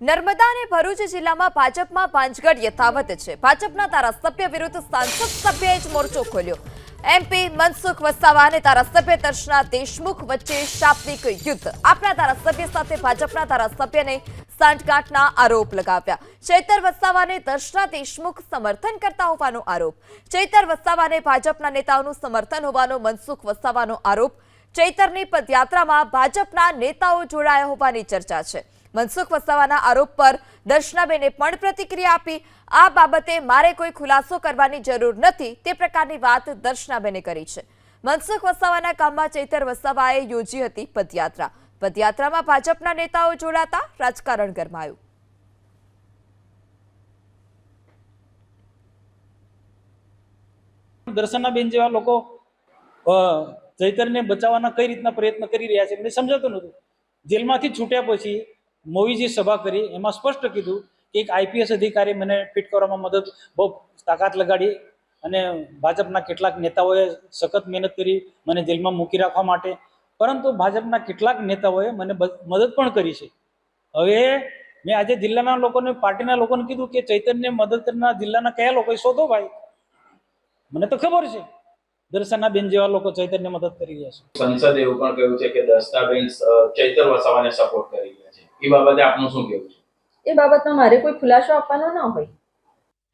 નર્મદા અને ભરૂચ જિલ્લામાં ભાજપમાં પાંચગઢ યથાવત છે. ભાજપના ધારાસભ્ય વિરુદ્ધ સાંસદ સભ્યએ જ મોરચો ખોલ્યો. એમપી મનસુખ વસાવા અને ધારાસભ્ય દર્શના દેશમુખ વચ્ચે શાબ્દિક યુદ્ધ. આપના ધારાસભ્ય સાથે ભાજપના ધારાસભ્યને સાંઠગાંઠના આરોપ લગાવ્યા. ચૈતર વસાવાને દર્શના દેશમુખ સમર્થન કરતા હોવાનો આરોપ. ચૈતર વસાવાને ભાજપના નેતાઓનું સમર્થન હોવાનો મનસુખ વસાવાનો આરોપ. ચૈતરની પદયાત્રામાં ભાજપના નેતાઓ જોડાયા હોવાની ચર્ચા છે. મનસુખ વસાવાના આરોપ પર દર્શનાબેને પણ પ્રતિક્રિયા આપી. આ બાબતે મારે કોઈ ખુલાસો કરવાની જરૂર નથી, તે પ્રકારની વાત દર્શનાબેને કરી છે. મનસુખ વસાવાના કામમાં ચૈતર વસાવાએ યોજી હતી પદયાત્રા. પદયાત્રામાં ભાજપના નેતાઓ જોડાતા રાજકારણ ગરમાયું. દર્શનાબેન જેવા લોકો ચૈતરને બચાવવાના કઈ રીતના પ્રયત્ન કરી રહ્યા છે, મને સમજાતું નહોતું. જેલમાંથી છૂટ્યા પછી મોવીજી સભા કરી એમાં સ્પષ્ટ કીધું કે એક આઈપીએસ અધિકારી મને ફિટ કરવામાં મદદ બહુ તાકાત લગાડી અને ભાજપના કેટલાક નેતાઓએ સખત મહેનત કરી મને જેલમાં મૂકી રાખવા માટે. પરંતુ ભાજપના કેટલાક નેતાઓએ મને મદદ પણ કરી છે. હવે મેં આજે જિલ્લાના લોકોને પાર્ટીના લોકોને કીધું કે ચૈતન્ય મદદ કરનાર જિલ્લાના કયા લોકો શોધો ભાઈ. મને તો ખબર છે. દર્શનાબેન જેવા લોકો ચૈતન્ય મદદ કરી રહ્યા છે. સંસદે એવું પણ કહ્યું છે કે અ, ચૈતર વસાવાને સપોર્ટ કરી. એ બાબતે આપનું શું કહેવું છે? એ બાબતમાં મારે કોઈ ખુલાસો આપવાનો ન હોય.